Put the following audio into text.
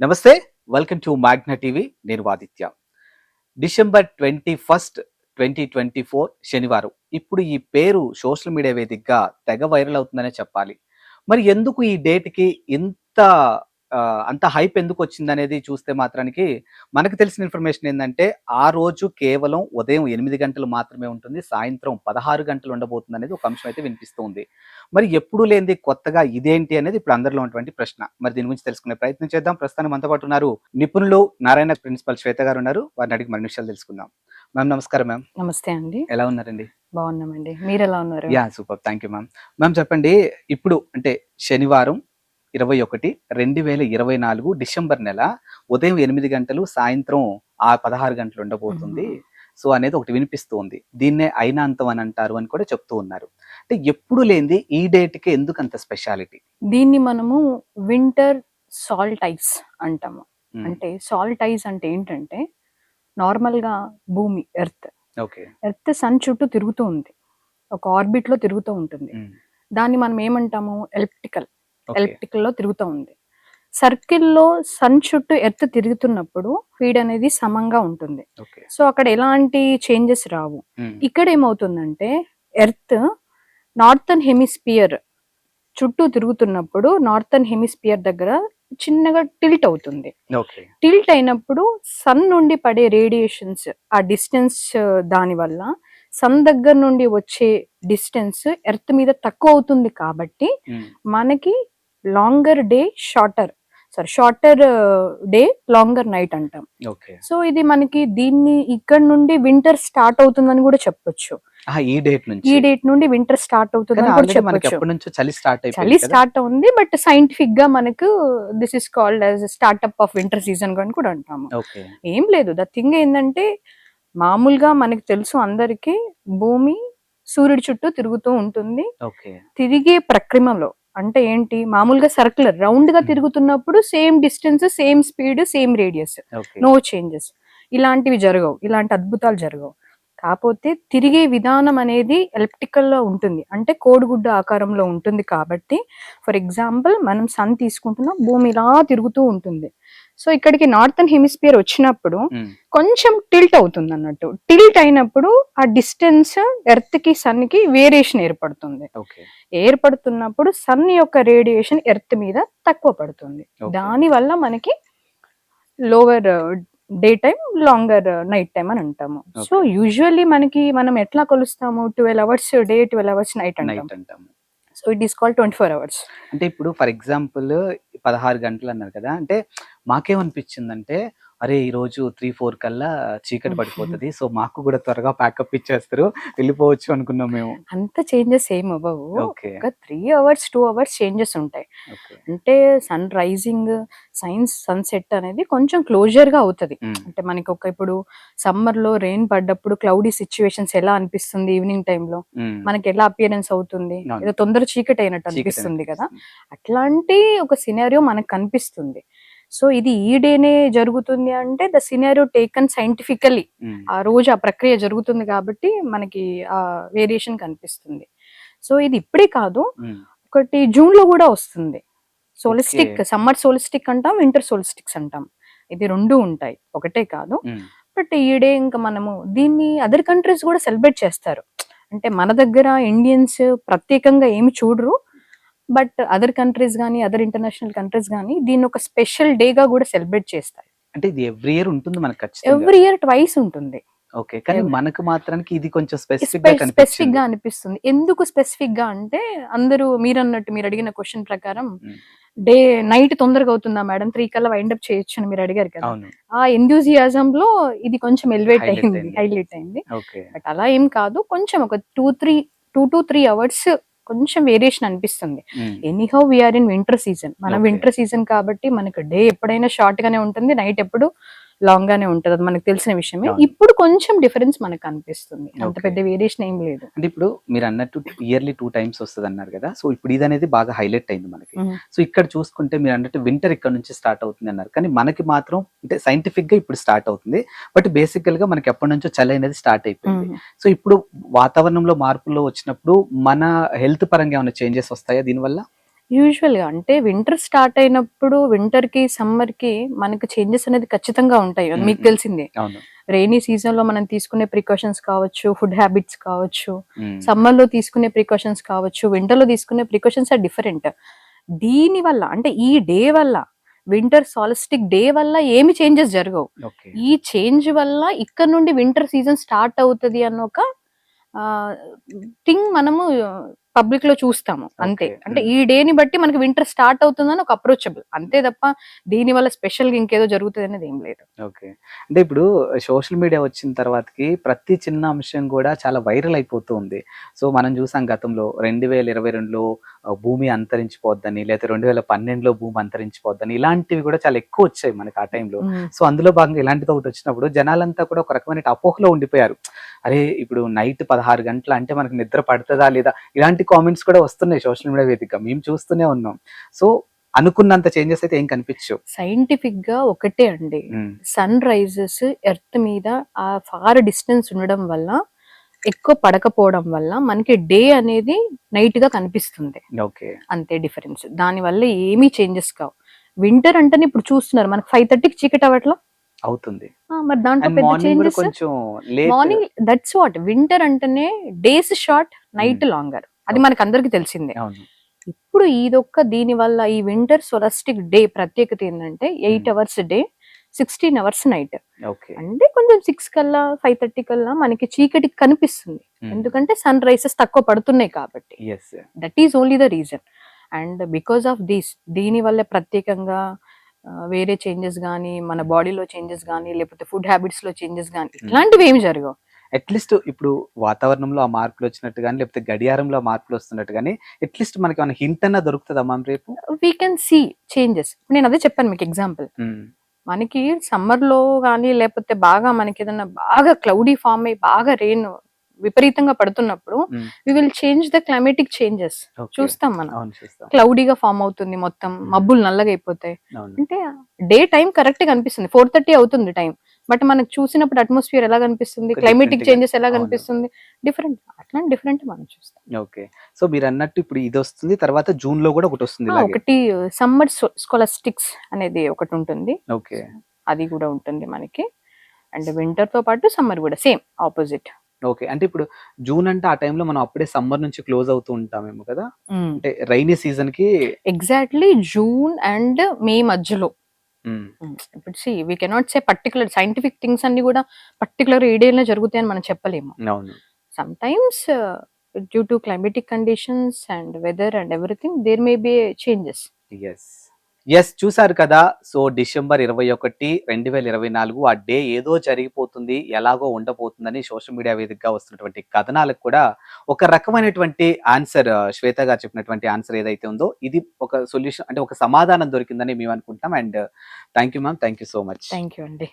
నమస్తే welcome to Magna TV నేను Aditya. December twenty first twenty twenty four శనివారం. ఇప్పుడు ఈ పేరు సోషల్ మీడియా వేదికగా తెగ వైరల్ అవుతుందనే చెప్పాలి. మరి ఎందుకు ఈ డేట్కి ఇంత అంత హైప్ ఎందుకు వచ్చిందనేది చూస్తే మాత్రానికి మనకు తెలిసిన ఇన్ఫర్మేషన్ ఏంటంటే ఆ రోజు కేవలం ఉదయం ఎనిమిది గంటలు మాత్రమే ఉంటుంది సాయంత్రం పదహారు గంటలు ఉండబోతుంది అనేది ఒక అంశం అయితే వినిపిస్తుంది. మరి ఎప్పుడు లేనిది కొత్తగా ఇదేంటి అనేది ఇప్పుడు అందరిలో ఉన్నటువంటి ప్రశ్న. మరి దీని గురించి తెలుసుకునే ప్రయత్నం చేద్దాం. ప్రస్తుతానికి మనతో పాటు ఉన్నారు నిపుణులు నారాయణ ప్రిన్సిపల్ శ్వేత గారు ఉన్నారు. వారిని అడిగి మరిన్ని విషయాలు తెలుసుకుందాం. మ్యామ్ నమస్కారం మ్యామ్. నమస్తే అండి. ఎలా ఉన్నారండి? బాగున్నామండి. మీరు ఎలా ఉన్నారు? Yeah super. Thank you ma'am. Ma'am చెప్పండి ఇప్పుడు అంటే శనివారం ఇరవై ఒకటి రెండు వేల ఇరవై నాలుగు డిసెంబర్ నెల ఉదయం ఎనిమిది గంటలు సాయంత్రం ఆ పదహారు గంటలు ఉండబోతుంది. సో అనేది ఒకటి వినిపిస్తుంది. దీన్నే అయినాంతం అని అంటారు అని కూడా చెప్తూ ఉన్నారు. అంటే ఎప్పుడు లేనిది ఈ డేట్కి ఎందుకు అంత స్పెషాలిటీ? దీన్ని మనము వింటర్ సాల్ట్ ఐస్ అంటాము. అంటే సాల్ట్ ఐస్ అంటే ఏంటంటే నార్మల్గా భూమి ఎర్త్. ఓకే. ఎర్త్ సన్ చుట్టూ తిరుగుతూ ఉంది. ఒక ఆర్బిట్లో తిరుగుతూ ఉంటుంది. దాన్ని మనం ఏమంటాము? ఎలిప్టికల్. ఎలిప్టికల్లో తిరుగుతూ ఉంది. సర్కిల్లో సన్ చుట్టూ ఎర్త్ తిరుగుతున్నప్పుడు ఫీడ్ అనేది సమంగా ఉంటుంది. సో అక్కడ ఎలాంటి చేంజెస్ రావు. ఇక్కడ ఏమవుతుందంటే ఎర్త్ నార్థన్ హెమిస్పియర్ చుట్టూ తిరుగుతున్నప్పుడు నార్థన్ హెమిస్పియర్ దగ్గర చిన్నగా టిల్ట్ అవుతుంది. టిల్ట్ అయినప్పుడు సన్ నుండి పడే రేడియేషన్స్ ఆ డిస్టెన్స్ దాని వల్ల సన్ దగ్గర నుండి వచ్చే డిస్టెన్స్ ఎర్త్ మీద తక్కువ అవుతుంది కాబట్టి మనకి longer day shorter sorry shorter day longer night అంటాం. ఓకే. సో ఇది మనకి దీన్ని ఇక్కడ నుండి వింటర్ స్టార్ట్ అవుతుందని కూడా చెప్పొచ్చు. ఈ డేట్ నుంచి. ఈ డేట్ నుండి వింటర్ స్టార్ట్ అవుతుందని కూడా చెప్పొచ్చు. నుంచో చలి స్టార్ట్ చలి? స్టార్ట్ ఉంది బట్ సైంటిఫిక్గా మనకు this is called as startup of winter season అని కూడా అంటాము. ఏం లేదు. ద థింగ్ ఏంటంటే మామూలుగా మనకి తెలుసు అందరికి భూమి సూర్యుడి చుట్టూ తిరుగుతూ ఉంటుంది. తిరిగే ప్రక్రమలో అంటే ఏంటి? మామూలుగా సర్కులర్ రౌండ్గా. తిరుగుతున్నప్పుడు same distance same speed same radius no changes ఇలాంటివి జరగవు. ఇలాంటి అద్భుతాలు జరగవు. కాకపోతే తిరిగే విధానం అనేది ఎలక్ట్రికల్లో ఉంటుంది. అంటే కోడిగుడ్డ ఆకారంలో ఉంటుంది కాబట్టి ఫర్ ఎగ్జాంపుల్ మనం సన్ తీసుకుంటున్నాం భూమి ఇలా తిరుగుతూ ఉంటుంది. సో ఇక్కడికి నార్థన్ హెమిస్పియర్ వచ్చినప్పుడు ఉమ్, కొంచెం టిల్ట్ అవుతుంది అన్నట్టు. టిల్ట్ అయినప్పుడు ఆ డిస్టెన్స్ ఎర్త్కి సన్కి వేరియేషన్ ఏర్పడుతుంది. ఏర్పడుతున్నప్పుడు సన్ యొక్క రేడియేషన్ ఎర్త్ మీద తక్కువ పడుతుంది. దాని వల్ల మనకి lower day time longer night time అని అంటాము. సో. యూజువల్లీ మనకి మనం ఎట్లా కొలుస్తాము? Twelve hours day twelve hours night అంటాము. So it is call twenty four hours. అంటే ఇప్పుడు ఫర్ ఎగ్జాంపుల్ పదహారు గంటలు అన్నారు కదా అంటే మాకేమనిపించిందంటే అరే ఈ రోజు త్రీ ఫోర్ కల్లా చీకటి పడిపోతుంది సో మాకు కూడా త్వరగా ప్యాకప్ ఇచ్చేస్తారు వెళ్ళిపోవచ్చు అనుకున్నాం మేము. అంత చేంజెస్ ఏం అవ్వవు. ఒక three hours two hours changes ఉంటాయి. అంటే సన్ రైజింగ్ సైన్స్ సన్సెట్ అనేది కొంచెం క్లోజర్గా అవుతుంది. అంటే మనకి ఒక ఇప్పుడు సమ్మర్లో రెయిన్ పడ్డప్పుడు క్లౌడీ సిచ్యువేషన్స్ ఎలా అనిపిస్తుంది ఈవినింగ్ టైంలో మనకి ఎలా అపియరెన్స్ అవుతుంది. ఏదో తొందర చీకటి అయినట్టు అనిపిస్తుంది కదా. అట్లాంటి ఒక సినారియో మనకు కనిపిస్తుంది. సో ఇది ఈ డేనే జరుగుతుంది అంటే ద సినారియో టేకన్ సైంటిఫికలీ ఆ రోజు ఆ ప్రక్రియ జరుగుతుంది కాబట్టి మనకి ఆ వేరియేషన్ కనిపిస్తుంది. సో ఇది ఇప్పుడే కాదు ఒకటి జూన్లో కూడా వస్తుంది. సోలిస్టిక్. సమ్మర్ సోలిస్టిక్ అంటాం వింటర్ సోలిస్టిక్స్ అంటాం. ఇది రెండు ఉంటాయి ఒకటే కాదు. బట్ ఈ డే ఇంకా మనము దీన్ని అదర్ కంట్రీస్ కూడా సెలబ్రేట్ చేస్తారు. అంటే మన దగ్గర ఇండియన్స్ ప్రత్యేకంగా ఏమి చూడరు. బట్ అదర్ కంట్రీస్ కానీ అదర్ ఇంటర్నేషనల్ కంట్రీస్ కానీ దీన్ని ఒక స్పెషల్ డే గా కూడా సెలబ్రేట్ చేస్తారు అంటే ఇది ఎవ్రీ ఇయర్ ఉంటుంది మనకు ఎవ్రీ ఇయర్ ట్వైస్ ఉంటుంది. ఓకే కానీ మనకు మాత్రానికి ఇది కొంచెం స్పెసిఫిక్గా స్పెసిఫిక్గా అనిపిస్తుంది. ఎందుకు స్పెసిఫిక్గా అంటే అందరూ మీరు అన్నట్టు మీరు అడిగిన క్వశ్చన్ ప్రకారం. డే నైట్ తొందరగా అవుతుందా మేడం? త్రీ కల్లా వైండ్ అప్ చేయొచ్చు అని మీరు అడిగారు కదా. ఆ ఎంతూజియాజం లో ఇది కొంచెం ఎలివేట్ అయింది. హైలైట్ అయింది. బట్ అలా ఏం కాదు. కొంచెం ఒక two three two to three hours కొంచెం వేరియేషన్ అనిపిస్తుంది. Anyhow we are in winter season మన. వింటర్ సీజన్ కాబట్టి మనకు డే ఎప్పుడైనా షార్ట్ గానే ఉంటుంది నైట్ ఎప్పుడు లాంగ్ గానే ఉంటుంది అది మనకు తెలిసిన విషయమే. ఇప్పుడు కొంచెం డిఫరెన్స్ మనకు అనిపిస్తుంది అంత. పెద్ద వేరియేషన్ ఏం లేదు అంటే ఇప్పుడు మీరు అన్నట్టు ఇయర్లీ టూ టైమ్స్ వస్తుంది అన్నారు కదా సో ఇప్పుడు ఇది అనేది బాగా హైలైట్ అయింది మనకి. సో ఇక్కడ చూసుకుంటే మీరు అన్నట్టు వింటర్ ఇక్కడ నుంచి స్టార్ట్ అవుతుంది అన్నారు కానీ మనకి మాత్రం అంటే సైంటిఫిక్గా ఇప్పుడు స్టార్ట్ అవుతుంది బట్ బేసికల్గా మనకి ఎప్పటి నుంచో చలి అనేది స్టార్ట్ అయిపోయింది. సో ఇప్పుడు వాతావరణంలో మార్పుల్లో వచ్చినప్పుడు మన హెల్త్ పరంగా ఏమైనా చేంజెస్ వస్తాయా దీనివల్ల యూజువల్గా అంటే వింటర్ స్టార్ట్ అయినప్పుడు వింటర్కి సమ్మర్కి మనకి చేంజెస్ అనేది ఖచ్చితంగా ఉంటాయి. మీకు. తెలిసిందే. రెయినీ సీజన్లో మనం తీసుకునే ప్రికాషన్స్ కావచ్చు ఫుడ్ హ్యాబిట్స్ కావచ్చు సమ్మర్లో తీసుకునే ప్రికాషన్స్ కావచ్చు వింటర్లో తీసుకునే ప్రికాషన్స్ ఆర్ డిఫరెంట్. దీని వల్ల అంటే ఈ డే వల్ల వింటర్ సాలిస్టిక్ డే వల్ల ఏమి చేంజెస్ జరగవు. ఈ చేంజ్ వల్ల ఇక్కడ నుండి వింటర్ సీజన్ స్టార్ట్ అవుతుంది అన్న ఒక థింగ్ మనము పబ్లిక్లో చూస్తాము అంతే. అంటే Mm. ఈ డే ని బట్టి మనకి వింటర్ స్టార్ట్ అవుతుందని ఒక అప్రోచబుల్ అంతే తప్ప దీని వల్ల స్పెషల్గా ఇంకేదో జరుగుతుంది అనేది ఏం లేదు. ఓకే. అంటే ఇప్పుడు సోషల్ మీడియా వచ్చిన తర్వాతకి ప్రతి చిన్న అంశం కూడా చాలా వైరల్ అయిపోతూ ఉంది. సో మనం చూసాం గతంలో రెండు వేల ఇరవై రెండులో భూమి అంతరించిపోద్దని లేదా రెండు వేల పన్నెండులో భూమి అంతరించిపోద్దని ఇలాంటివి కూడా చాలా ఎక్కువ వచ్చాయి మనకి ఆ టైంలో. సో అందులో భాగంగా ఇలాంటిది ఒకటి వచ్చినప్పుడు జనాలంతా కూడా ఒక రకమైన అపోహలో ఉండిపోయారు. అరే ఇప్పుడు నైట్ పదహారు గంటలు అంటే మనకు నిద్ర పడుతుందా లేదా? ఇలాంటి కామెంట్స్ కూడా వస్తున్నాయి సోషల్ మీడియా వేదిక. మేము చూస్తూనే ఉన్నాం. సో అనుకున్నంత చేంజెస్ అయితే ఏం కనిపించవు. సైంటిఫిక్గా ఒకటే అండి. సన్ రైజెస్ ఎర్త్ మీద ఆ ఫార్ డిస్టెన్స్ ఉండడం వల్ల ఎక్కువ పడకపోవడం వల్ల మనకి డే అనేది నైట్గా కనిపిస్తుంది. ఓకే. అంతే డిఫరెన్స్ దాని వల్ల ఏమీ చేంజెస్ కావు. వింటర్ అంటేనే ఇప్పుడు చూస్తున్నారు మనకి ఫైవ్ థర్టీకి చీకటి అవ్వట్లా? అవుతుంది. మరి దాంట్లో పెద్ద changes morning that's what winter అంటేనే డేస్ షార్ట్ నైట్. లాంగర్ అది మనకి అందరికి తెలిసిందే. ఇప్పుడు ఇదొక్క దీని వల్ల ఈ వింటర్ సొలస్టిక్ డే ప్రత్యేకత ఏంటంటే eight. Hours day sixteen hours night okay అంటే కొంచెం సిక్స్ కల్లా ఫైవ్ థర్టీ కల్లా మనకి చీకటి కనిపిస్తుంది. ఎందుకంటే సన్ రైజెస్ తక్కువ పడుతున్నాయి కాబట్టి. That is only the reason and because of this దీని వల్ల ప్రత్యేకంగా వేరే చేంజెస్ కానీ మన బాడీలో చేంజెస్ కానీ లేకపోతే ఫుడ్ హ్యాబిట్స్లో చేంజెస్ కానీ ఇలాంటివి ఏమి జరగవు. అట్లీస్ట్ ఇప్పుడు వాతావరణంలో ఆ మార్పులు వచ్చినట్టు కానీ లేకపోతే గడియారంలో ఆ మార్పులు వస్తున్నట్టు కానీ అట్లీస్ట్ మనకి ఏమైనా హింట్ అన్నా దొరుకుతుందా మ్యామ్ రేపు? వీ కెన్ సీ చేంజెస్ నేను అదే చెప్పాను మీకు ఎగ్జాంపుల్ మనకి సమ్మర్లో కానీ లేకపోతే బాగా మనకి ఏదైనా బాగా క్లౌడీ ఫామ్ అయ్యి బాగా రెయిన్ విపరీతంగా పడుతున్నప్పుడు we will change the climatic changes. చూస్తాం మనం. క్లౌడీగా ఫామ్ అవుతుంది మొత్తం మబ్బులు నల్లగా అయిపోతాయి. అంటే డే టైం కరెక్ట్గా అనిపిస్తుంది. ఫోర్ థర్టీ అవుతుంది టైం బట్ మనకు చూసినప్పుడు అట్మాస్ఫియర్ ఎలా కనిపిస్తుంది? క్లైమేటిక్. చేంజెస్ ఎలా. కనిపిస్తుంది? డిఫరెంట్ అట్లాంటి డిఫరెంట్ మనం చూస్తాం. ఓకే. సో మీరు అన్నట్టు ఇప్పుడు ఇది వస్తుంది తర్వాత జూన్లో కూడా ఒకటి వస్తుంది ఒకటి సమ్మర్ స్కాలస్టిక్స్ అనేది ఒకటి ఉంటుంది. ఓకే. అది కూడా ఉంటుంది మనకి. అండ్ వింటర్తో పాటు సమ్మర్ కూడా సేమ్ ఆపోజిట్. ఓకే. అంటే ఇప్పుడు జూన్ అంటే ఆ టైంలో మనం అప్పుడే సమ్మర్ నుంచి క్లోజ్ అవుతూ ఉంటామేమో కదా? అంటే రైనీ సీజన్కి ఎగ్జాక్ట్లీ జూన్ అండ్ మే మధ్యలో. ఇప్పుడు see we cannot say particular scientific things అన్ని కూడా పర్టికులర్ ఈ డేలో జరుగుతాయని మనం చెప్పలేము. Sometimes due to climatic conditions and weather and everything there may be changes yes చూశారు చూసారు కదా. సో డిసెంబర్ ఇరవై ఒకటి రెండు వేల ఇరవై నాలుగు ఆ డే ఏదో జరిగిపోతుంది ఎలాగో ఉండబోతుందని సోషల్ మీడియా వేదికగా వస్తున్నటువంటి కథనాలకు కూడా ఒక రకమైనటువంటి ఆన్సర్ శ్వేత గారు చెప్పినటువంటి ఆన్సర్ ఏదైతే ఉందో ఇది ఒక సొల్యూషన్ అంటే ఒక సమాధానం దొరికిందని మేము అనుకుంటాం and thank you ma'am thank you so much. Thank you అండి.